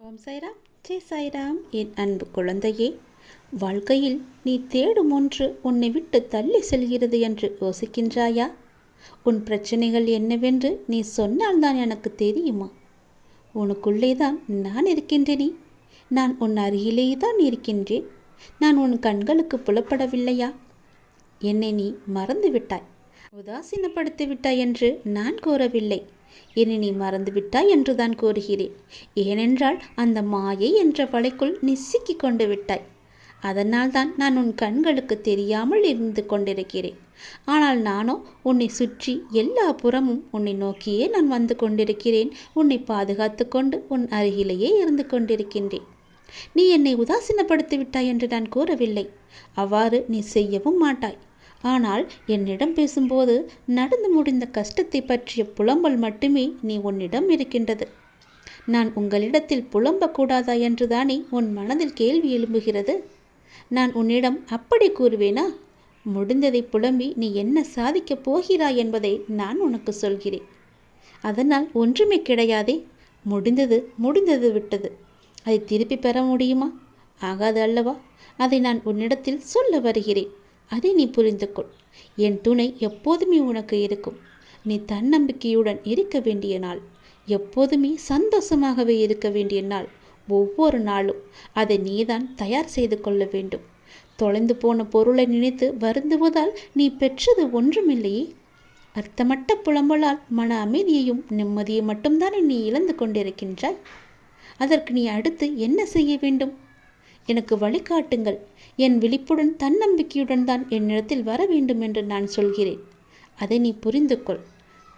ஓம் சைராம் ஜெய் சைராம் என் அன்பு குழந்தையே வாழ்க்கையில் நீ தேடும் ஒன்று உன்னை விட்டு தள்ளி செல்கிறது என்று யோசிக்கின்றாயா? உன் பிரச்சனைகள் என்னவென்று நீ சொன்னால்தான் எனக்கு தெரியுமா? உனக்குள்ளே தான் நான் இருக்கின்றேனே. நான் உன் அருகிலே தான் இருக்கின்றேன். நான் உன் கண்களுக்கு புலப்படவில்லையா? என்னை நீ மறந்துவிட்டாய் உதாசீனப்படுத்திவிட்டாய் உதாசீனப்படுத்தி விட்டாய் என்று நான் கூறவில்லை. என்னை நீ மறந்து விட்டாய் என்றுதான் கூறுகிறேன். ஏனென்றால் அந்த மாயை என்ற வலைக்குள் நீ கொண்டு விட்டாய். அதனால்தான் நான் உன் கண்களுக்கு தெரியாமல் இருந்து கொண்டிருக்கிறேன். ஆனால் நானோ உன்னை சுற்றி எல்லா புறமும் உன்னை நோக்கியே நான் வந்து கொண்டிருக்கிறேன். உன்னை பாதுகாத்து கொண்டு உன் அருகிலேயே இருந்து கொண்டிருக்கின்றேன். நீ என்னை உதாசீனப்படுத்தி விட்டாய் என்று நான் கூறவில்லை. அவ்வாறு நீ செய்யவும் மாட்டாய். ஆனால் என்னிடம் பேசும்போது நடந்து முடிந்த கஷ்டத்தை பற்றிய புலம்பல் மட்டுமே நீ உன்னிடம் இருக்கின்றது. நான் உங்களிடத்தில் புலம்பக்கூடாதா என்றுதானே உன் மனதில் கேள்வி எழும்புகிறது? நான் உன்னிடம் அப்படி கூறுவேனா? முடிந்ததை புலம்பி நீ என்ன சாதிக்கப் போகிறாய் என்பதை நான் உனக்கு சொல்கிறேன். அதனால் ஒன்றுமே கிடையாதே. முடிந்தது முடிந்தது விட்டது. அதை திருப்பி பெற முடியுமா? ஆகாது அல்லவா? அதை நான் உன்னிடத்தில் சொல்ல வருகிறேன். அதை நீ புரிந்து கொள் என் துணை எப்போதுமே உனக்கு இருக்கும். நீ தன்னம்பிக்கையுடன் இருக்க வேண்டிய நாள். எப்போதுமே சந்தோஷமாகவே இருக்க வேண்டிய நாள். ஒவ்வொரு நாளும் அதை நீதான் தயார் செய்து கொள்ள வேண்டும். தொலைந்து போன பொருளை நினைத்து வருந்துவதால் நீ பெற்றது ஒன்றுமில்லையே. அர்த்தமட்ட புலம்பலால் மன அமைதியையும் நிம்மதியை மட்டும்தானே நீ இழந்து கொண்டிருக்கின்றாய்? அதற்கு நீ அடுத்து என்ன செய்ய வேண்டும்? எனக்கு வழிகாட்டுங்கள். என் விழிப்புடன் தன்னம்பிக்கையுடன் தான் என்னிடத்தில் வர வேண்டும் என்று நான் சொல்கிறேன். அதை நீ புரிந்து கொள்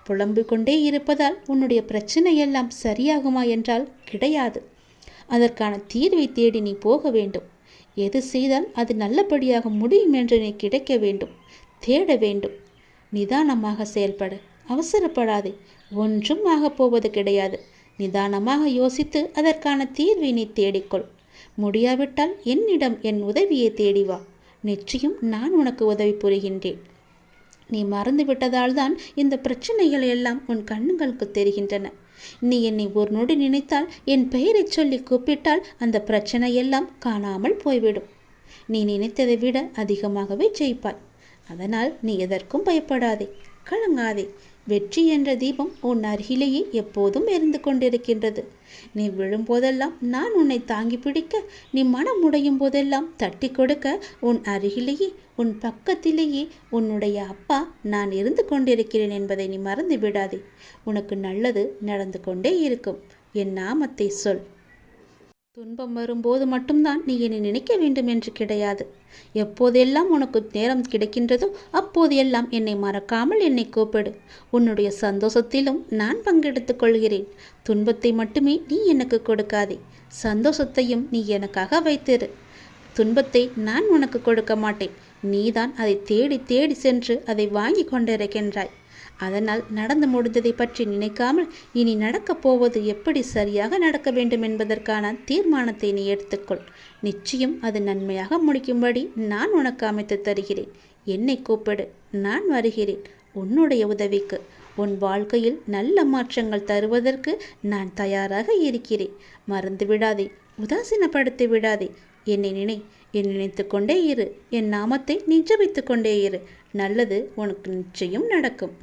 புலம்பிக் கொண்டே இருப்பதால் உன்னுடைய பிரச்சனை எல்லாம் சரியாகுமா என்றால் கிடையாது. அதற்கான தீர்வை தேடி நீ போக வேண்டும். எது செய்தால் அது நல்லபடியாக முடியும் என்று நீ கிடைக்க வேண்டும். தேட வேண்டும். நிதானமாக செயல்படு. அவசரப்படாதே. ஒன்றும் ஆகப் போவது கிடையாது. நிதானமாக யோசித்து அதற்கான தீர்வை நீ தேடிக்கொள். முடியாவிட்டால் என்னிடம் என் உதவியை தேடி வா. நிச்சயம் நான் உனக்கு உதவி புரிகின்றேன். நீ மறந்து விட்டதால் தான் இந்த பிரச்சனைகள் எல்லாம் உன் கண்ணுகளுக்கு தெரிகின்றன. நீ என்னை ஒரு நொடி நினைத்தால் என் பெயரை சொல்லி கூப்பிட்டால் அந்த பிரச்சனை எல்லாம் காணாமல் போய்விடும். நீ நினைத்ததை விட அதிகமாகவே ஜெயிப்பாய். அதனால் நீ எதற்கும் பயப்படாதே. கலங்காதே. வெற்றி என்ற தீபம் உன் அருகிலேயே எப்போதும் இருந்து கொண்டிருக்கின்றது. நீ விழும்போதெல்லாம் நான் உன்னை தாங்கி பிடிக்க நீ மனம் உடையும் போதெல்லாம் தட்டி கொடுக்க உன் அருகிலேயே உன் பக்கத்திலேயே உன்னுடைய அப்பா நான் இருந்து கொண்டிருக்கிறேன் என்பதை நீ மறந்து விடாதே. உனக்கு நல்லது நடந்து கொண்டே இருக்கும். என் நாமத்தை சொல். துன்பம் வரும்போது மட்டும்தான் நீ என்னை நினைக்க வேண்டும் என்று கிடையாது. எப்போதெல்லாம் உனக்கு நேரம் கிடைக்கின்றதோ அப்போது எல்லாம் என்னை மறக்காமல் என்னை கூப்பிடு. உன்னுடைய சந்தோஷத்திலும் நான் பங்கெடுத்துக் கொள்கிறேன். துன்பத்தை மட்டுமே நீ எனக்கு கொடுக்காதே. சந்தோஷத்தையும் நீ எனக்காக வைத்திரு. துன்பத்தை நான் உனக்கு கொடுக்க மாட்டேன். நீதான் அதை தேடி தேடி சென்று அதை வாங்கி கொண்டிருக்கின்றாய். அதனால் நடந்து முடிந்ததை பற்றி நினைக்காமல் இனி நடக்கப் போவது எப்படி சரியாக நடக்க வேண்டும் என்பதற்கான தீர்மானத்தை நீ எடுத்துக்கொள். நிச்சயம் அது நன்மையாக முடிக்கும்படி நான் உனக்கு அமைத்து தருகிறேன். என்னை கூப்பிடு நான் வருகிறேன் உன்னுடைய உதவிக்கு. உன் வாழ்க்கையில் நல்ல மாற்றங்கள் தருவதற்கு நான் தயாராக இருக்கிறேன். மறந்து விடாதே உதாசீனப்படுத்தி விடாதே. என்னை நினை என் நினைத்து கொண்டே இரு. என் நாமத்தை நிஜபித்து கொண்டே இரு. நல்லது உனக்கு நிச்சயம் நடக்கும்.